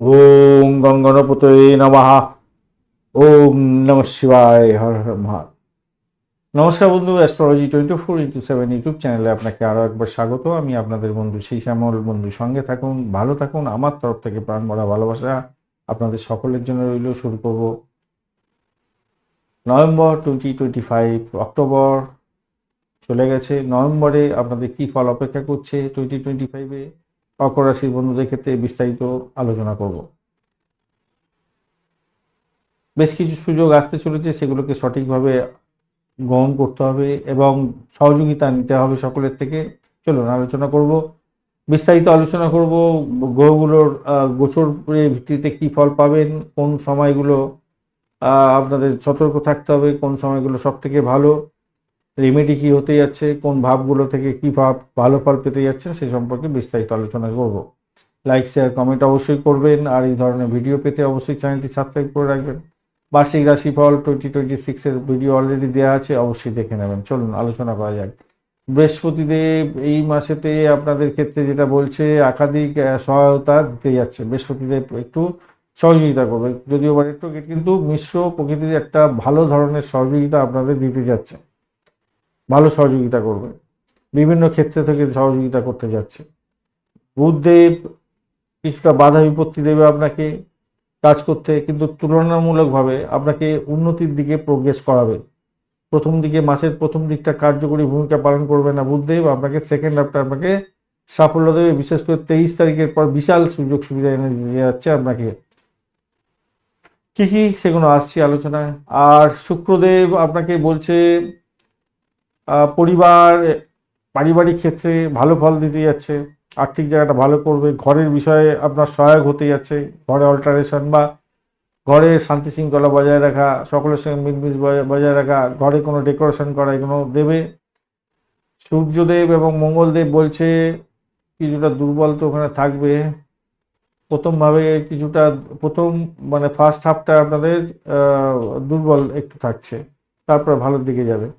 ওম গঙ্গনপতয়ে নমঃ। ওম নম শিবায়, হর হর মহা নমস্কার বন্ধু astrology twenty four into seven YouTube চ্যানেলে আপনাকে আরও একবার স্বাগত। আমি আপনাদের বন্ধু সেই শ্যামল বন্ধু সঙ্গে থাকুন, ভালো থাকুন। আমার তরফ থেকে প্রাণ ভরা ভালোবাসা আপনাদের সকলের জন্য রইল। শুরু করব November twenty twenty five October চলে গেছে। নভেম্বরে আপনাদের কী ফল অপেক্ষা করছে? টোয়েন্টি টোয়েন্টি ফাইভে মকর রাশির বন্ধুদের ক্ষেত্রে বিস্তারিত আলোচনা করব। বেশ কিছু সুযোগ আসতে চলেছে, সেগুলোকে সঠিকভাবে গ্রহণ করতে হবে এবং সহযোগিতা নিতে হবে সকলের থেকে। চলুন, আলোচনা করব। বিস্তারিত আলোচনা করব, গ্রহগুলোর গোচরের ভিত্তিতে কি ফল পাবেন, কোন সময়গুলো আপনাদের সতর্ক থাকতে হবে, কোন সময়গুলো সব থেকে ভালো রেমেডি কি হতে যাচ্ছে, কোন ভাবগুলো থেকে কি ভাব ভালো ফল পেতে যাচ্ছেন সে সম্পর্কে বিস্তারিত আলোচনা করব। লাইক শেয়ার কমেন্ট অবশ্যই করবেন আর এই ধরনের ভিডিও পেতে অবশ্যই চ্যানেলটি সাবস্ক্রাইব করে রাখবেন। বার্ষিক রাশিফল টোয়েন্টি টোয়েন্টি সিক্সের ভিডিও অলরেডি দেওয়া আছে, অবশ্যই দেখে নেবেন। চলুন, আলোচনা করা যাক। বৃহস্পতিদেব এই মাসেতে আপনাদের ক্ষেত্রে যেটা বলছে, একাধিক সহায়তা দিতে যাচ্ছে। বৃহস্পতিদেব একটু সহযোগিতা করবে। যদিও বা একটু কিন্তু মিশ্র প্রকৃতির একটা ভালো ধরনের সহযোগিতা আপনাদের দিতে যাচ্ছে। ভালো সহযোগিতা করবে। বিভিন্ন ক্ষেত্রে থেকে সহযোগিতা করতে যাচ্ছে। বুধদেব কিছুটা বাধা বিপত্তি দেবে আপনাকে কাজ করতে, কিন্তু তুলনামূলকভাবে আপনাকে উন্নতির দিকে প্রোগ্রেস করাবে। প্রথম দিকে মাসের প্রথম দিকটা কার্যকরী ভূমিকা পালন করবে না বুধদেব আপনাকে সেকেন্ড হাফটা আপনাকে সাফল্য দেবে। বিশেষ করে তেইশ তারিখের পর বিশাল সুযোগ সুবিধা এনে দিয়ে যাচ্ছে আপনাকে। কি কি সেগুলো আসছি আলোচনায়? আর শুক্রদেব আপনাকে বলছে পরিবার, পারিবারিক ক্ষেত্রে ভালো ফল দিতে যাচ্ছে, আর্থিক জায়গাটা ভালো করবে, ঘরের বিষয়ে আপনার সহায়ক হতে যাচ্ছে, ঘরে অল্টারেশন বা ঘরে শান্তি শৃঙ্খলা বজায় রাখা, সকলের সঙ্গে মিলমিশ বজায়- বজায় রাখা, ঘরে কোনো ডেকোরেশন করা, এগুলো দেবে। সূর্যদেব এবং মঙ্গলদেব বলছে কিছুটা দুর্বল তো ওখানে থাকবে। প্রথমভাবে কিছুটা, প্রথম মানে ফার্স্ট হাফটা আপনাদের দুর্বল একটু থাকছে, তারপর ভালোর দিকে যাবে।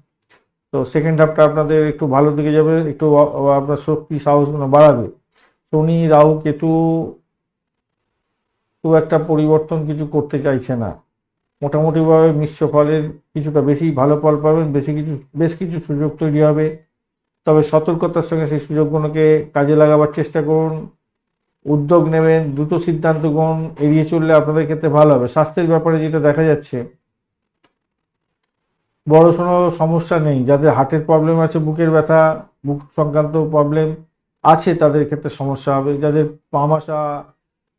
তো সেকেন্ড হাফটা আপনাদের একটু ভালো দিকে যাবে, একটু আপনার শক্তি সাহসগুলো বাড়াবে। শনি রাহু কেতু খুব একটা পরিবর্তন কিছু করতে চাইছে না। মোটামুটিভাবে মিশ্র ফলের কিছুটা বেশি ভালো ফল পাবেন, বেশি কিছু, বেশ কিছু সুযোগ তৈরি হবে। তবে সতর্কতার সঙ্গে সেই সুযোগগুলোকে কাজে লাগাবার চেষ্টা করুন, উদ্যোগ নেবেন, দ্রুত সিদ্ধান্ত গ্রহণ এড়িয়ে চললে আপনাদের ক্ষেত্রে ভালো হবে। স্বাস্থ্যের ব্যাপারে যেটা দেখা যাচ্ছে বড় সড়ো সমস্যা নেই। যাদের হার্টের প্রবলেম আছে, বুকের ব্যথা, বুক সংক্রান্ত প্রবলেম আছে, তাদের ক্ষেত্রে সমস্যা হবে। যাদের পামাশা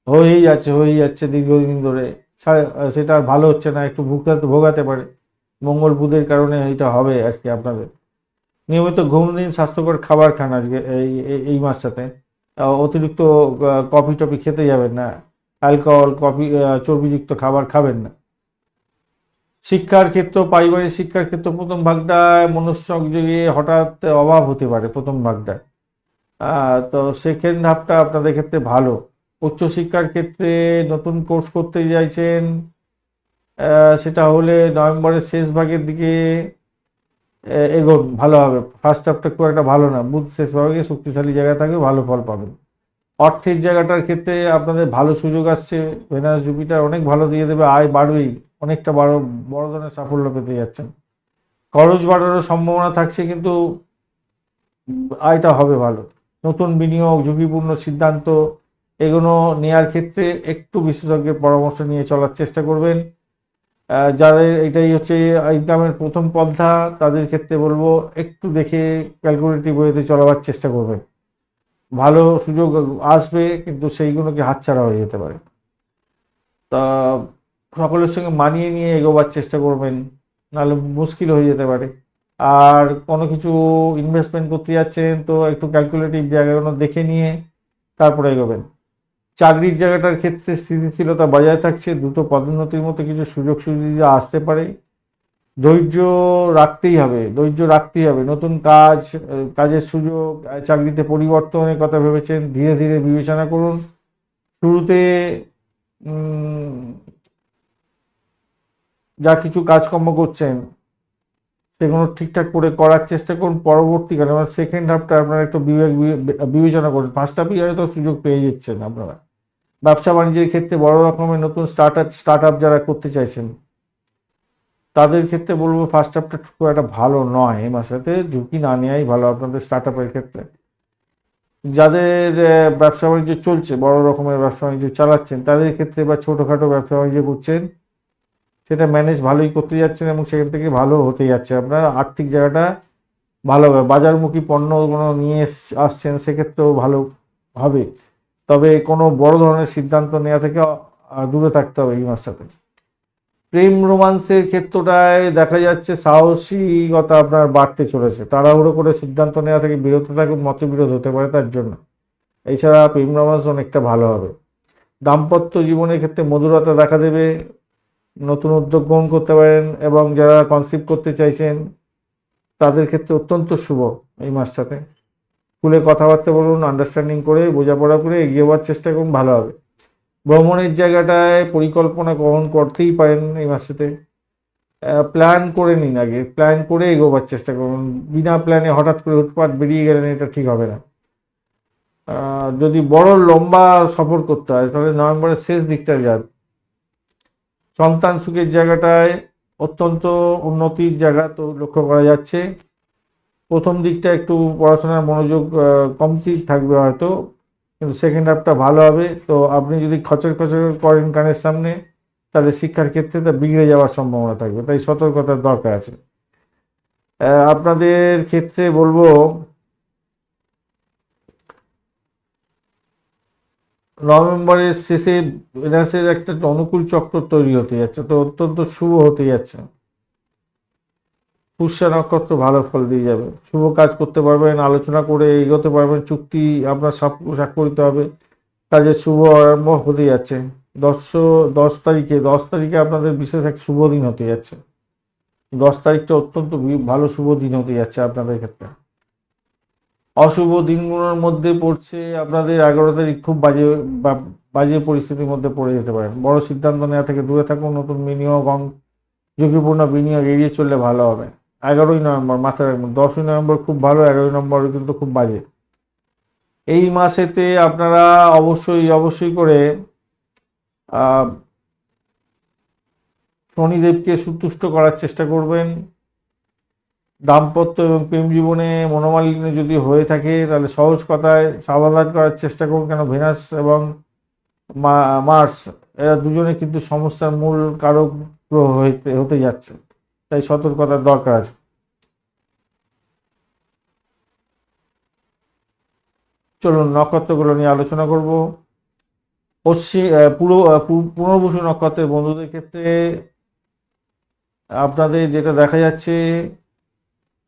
হয়েই যাচ্ছে হয়েই যাচ্ছে দীর্ঘদিন ধরে সেটা আর ভালো হচ্ছে না, একটু ভুগতে ভোগাতে পারে। মঙ্গল বুধের কারণে এটা হবে আর কি আপনাদের। নিয়মিত ঘুম দিন, স্বাস্থ্যকর খাবার খান আজকে, এই- এই মাসটাতে। অতিরিক্ত কফি টফি খেতে যাবেন না। অ্যালকোহল কফি চর্বিযুক্ত খাবার খাবেন না। শিক্ষার ক্ষেত্র, পারিবারিক শিক্ষার ক্ষেত্র, প্রথম ভাগটায় মনুষ্যযোগে হঠাৎ অভাব হতে পারে প্রথম ভাগটায়। তো সেকেন্ড হাফটা আপনাদের ক্ষেত্রে ভালো। উচ্চশিক্ষার ক্ষেত্রে নতুন কোর্স করতে চাইছেন সেটা হলে নভেম্বরের শেষ ভাগের দিকে এগোন, ভালো হবে। ফার্স্ট হাফটা খুব একটা ভালো না। বুধ শেষ ভাগে শক্তিশালী জায়গা থাকবে ভালো ফল পাবেন। অর্থের জায়গাটার ক্ষেত্রে আপনাদের ভালো সুযোগ আসছে। ভেনাস জুপিটার অনেক ভালো দিয়ে দেবে, আয় বাড়বেই। অনেকটা বড় বড় ধরনের সাফল্য পেতে যাচ্ছেন। খরচ বাড়ানোর সম্ভাবনা থাকছে, কিন্তু আয়টা হবে ভালো। নতুন বিনিয়োগ, ঝুঁকিপূর্ণ সিদ্ধান্ত, এগুলো নেয়ার ক্ষেত্রে একটু বিশেষজ্ঞের পরামর্শ নিয়ে চলার চেষ্টা করবেন। যাদের এটাই হচ্ছে ইনকামের প্রথম পন্থা, তাদের ক্ষেত্রে বলব, একটু দেখে ক্যালকুলেটিভ ওয়েতে চলাবার চেষ্টা করবেন। ভালো সুযোগ আসবে, কিন্তু সেইগুলোকে হাতছাড়া হয়ে যেতে পারে। তা সকলের সঙ্গে মানিয়ে নিয়ে এগোবার চেষ্টা করবেন, নাহলে মুশকিল হয়ে যেতে পারে। আর কোনো কিছু ইনভেস্টমেন্ট করতে যাচ্ছেন, তো একটু ক্যালকুলেটিভ জায়গাগুলো দেখে নিয়ে তারপরে এগোবেন। চাকরির জায়গাটার ক্ষেত্রে স্থিতিশীলতা বজায় থাকছে দ্রুত পদোন্নতির মতো কিছু সুযোগ সুবিধা আসতে পারে। ধৈর্য রাখতেই হবে, ধৈর্য রাখতেই হবে। নতুন কাজ, কাজের সুযোগ, চাকরিতে পরিবর্তনের কথা ভেবেছেন, ধীরে ধীরে বিবেচনা করুন। শুরুতে যা কিছু কাজকর্ম করছেন, সেগুলো ঠিকঠাক করে করার চেষ্টা করুন পরবর্তীকালে। মানে সেকেন্ড হাফটা আপনারা একটু বিবেক, বিবেচনা করুন। ফার্স্ট হাফই হয়তো সুযোগ পেয়ে যাচ্ছেন আপনারা। ব্যবসা বাণিজ্যের ক্ষেত্রে বড় রকমের নতুন স্টার্ট আপ স্টার্ট আপ যারা করতে চাইছেন, তাদের ক্ষেত্রে বলব ফার্স্ট আপটা খুব একটা ভালো নয়। এই মাসেতে ঝুঁকি না নেওয়াই ভালো আপনাদের স্টার্ট আপের ক্ষেত্রে। যাদের ব্যবসা বাণিজ্য চলছে, বড় রকমের ব্যবসা বাণিজ্য চালাচ্ছেন, তাদের ক্ষেত্রে বা ছোটোখাটো ব্যবসা বাণিজ্য করছেন সেটা ম্যানেজ ভালোই করতে যাচ্ছেন এবং সেখান থেকে ভালো হতে যাচ্ছে। আপনার আর্থিক জায়গাটা ভালো হবে। বাজারমুখী পণ্য কোনো নিয়ে আসছেন সেক্ষেত্রেও ভালো হবে। তবে কোনো বড় ধরনের সিদ্ধান্ত নেওয়া থেকে দূরে থাকতে হবে এই মাসটাতে। প্রেম রোমান্সের ক্ষেত্রটায় দেখা যাচ্ছে সাহসিকতা আপনার বাড়তে চলেছে। তাড়াহুড়ো করে সিদ্ধান্ত নেওয়া থেকে বিরত থাকুন, মতবিরোধ হতে পারে তার জন্য। এছাড়া প্রেম রোমান্স অনেকটা ভালো হবে। দাম্পত্য জীবনের ক্ষেত্রে মধুরতা দেখা দেবে। নতুন উদ্যোগ গ্রহণ করতে পারেন এবং যারা কনসিভ করতে চাইছেন, তাদের ক্ষেত্রে অত্যন্ত শুভ এই মাসটাতে। খুলে কথাবার্তা বলুন আন্ডারস্ট্যান্ডিং করে, বোঝাপড়া করে এগিয়ে যাওয়ার চেষ্টা করুন, ভালো হবে। ভ্রমণের জায়গাটায় পরিকল্পনা গ্রহণ করতেই পারেন এই মাসেতে। প্ল্যান করে নিন আগে। প্ল্যান করে এগোবার চেষ্টা করুন। বিনা প্ল্যানে হঠাৎ করে উৎপাত বেরিয়ে গেলেন, এটা ঠিক হবে না। যদি বড় লম্বা সফর করতে হয়, তাহলে নভেম্বরের শেষ দিকটা যান। সন্তান সুখের জায়গাটায় অত্যন্ত উন্নতির জায়গা তো লক্ষ্য করা যাচ্ছে। প্রথম দিকটা একটু পড়াশোনার মনোযোগ কমতি থাকবে হয়তো, কিন্তু সেকেন্ড হাফটা ভালো হবে। তো আপনি যদি খচর খচর করেন কানের সামনে, তাহলে শিক্ষার ক্ষেত্রে তা বিগড়ে যাওয়ার সম্ভাবনা থাকবে। তাই সতর্কতার দরকার আছে। আপনাদের ক্ষেত্রে বলব নভেম্বরের শেষে ভেনাসের একটা অনুকূল চক্র তৈরি হতে যাচ্ছে, তো অত্যন্ত শুভ হতে যাচ্ছে। পুষ্যা নক্ষত্র ভালো ফল দিয়ে যাবে। শুভ কাজ করতে পারবেন, আলোচনা করে এগোতে পারবেন, চুক্তি আপনার সাপ- স্বাক্ষরিত হবে। কাজের শুভ আরম্ভ হতে যাচ্ছে। দশ দশ তারিখে দশ তারিখে আপনাদের বিশেষ এক শুভ দিন হতে যাচ্ছে। দশ তারিখটা অত্যন্ত ভালো শুভ দিন হতে যাচ্ছে আপনাদের ক্ষেত্রে। অশুভ দিনগুলোর মধ্যে পড়ছে, আপনাদের এগারো তারিখ খুব বাজে বাজে পরিস্থিতির মধ্যে পড়ে যেতে পারেন। বড় সিদ্ধান্ত নেওয়া থেকে দূরে থাকুন, নতুন বিনিয়োগ ঝুঁকিপূর্ণ বিনিয়োগ এড়িয়ে চললে ভালো হবে। এগারোই নভেম্বর, মাথায় রাখবেন, দশই নভেম্বর খুব ভালো, এগারোই নভেম্বর কিন্তু খুব বাজে। এই মাসেতে আপনারা অবশ্যই অবশ্যই করে শনিদেবকে সন্তুষ্ট করার চেষ্টা করবেন। দাম্পত্য এবং প্রেম জীবনে মনোমালিন্য যদি হয়ে থাকে তাহলে সহজ কথায় সমাধান করার চেষ্টা করুন কেন ভেনাস এবং মার্স এরা দুজনে কিন্তু সমস্যার মূল কারক গ্রহ হইতে হতে যাচ্ছে। তাই সতর্কতার দরকার আছে। চলুন নক্ষত্রগুলো নিয়ে আলোচনা করব। আহ, পুরো পুনর্বসু নক্ষত্রের বন্ধুদের ক্ষেত্রে আপনাদের যেটা দেখা যাচ্ছে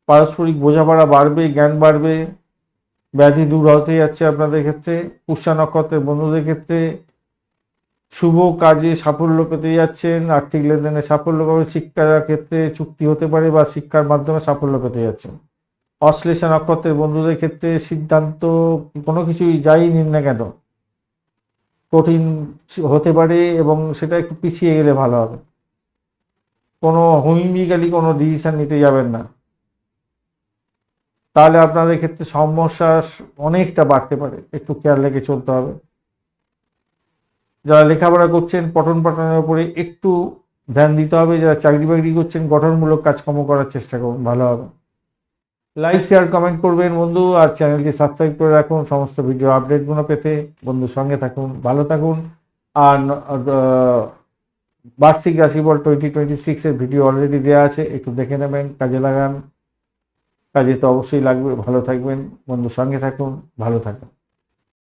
পারস্পরিক বোঝাপড়া বাড়বে, জ্ঞান বাড়বে, ব্যাধি দূর হতে যাচ্ছে আপনাদের ক্ষেত্রে পুষ্যা নক্ষত্রের বন্ধুদের ক্ষেত্রে। শুভ কাজে সাফল্য পেতে যাচ্ছেন, আর্থিক লেনদেনে সাফল্য পাবেন, শিক্ষার ক্ষেত্রে চুক্তি হতে পারে বা শিক্ষার মাধ্যমে সাফল্য পেতে যাচ্ছেন। অশ্লেষা নক্ষত্রের বন্ধুদের ক্ষেত্রে সিদ্ধান্ত কোনো কিছুই যাই নিন না কেন। কঠিন হতে পারে এবং সেটা একটু পিছিয়ে গেলে ভালো হবে। কোনো হুইমিক্যালি কোনো ডিসিশন নিতে যাবেন না। তাহলে আপনাদের ক্ষেত্রে সমস্যা অনেকটা বাড়তে পারে। একটু খেয়াল রেখে চলতে হবে। যারা লেখাপড়া করছেন, পঠন পাঠনের উপরে একটু ধ্যান দিতে হবে। যারা চাকরি বাকরি করছেন, গঠনমূলক কাজকর্ম করার চেষ্টা করুন, ভালো হবে। লাইক শেয়ার কমেন্ট করবেন বন্ধু, আর চ্যানেলটি সাবস্ক্রাইব করে রাখুন। সমস্ত ভিডিও আপডেটগুলো পেতে বন্ধুর সঙ্গে থাকুন, ভালো থাকুন। আর বার্ষিক রাশিফল টোয়েন্টি টোয়েন্টি সিক্সের ভিডিও অলরেডি দেওয়া আছে। একটু দেখে নেবেন, কাজে লাগান। কাজে তো অবশ্যই লাগবে ভালো থাকবেন বন্ধুর সঙ্গে থাকুন ভালো থাকুন।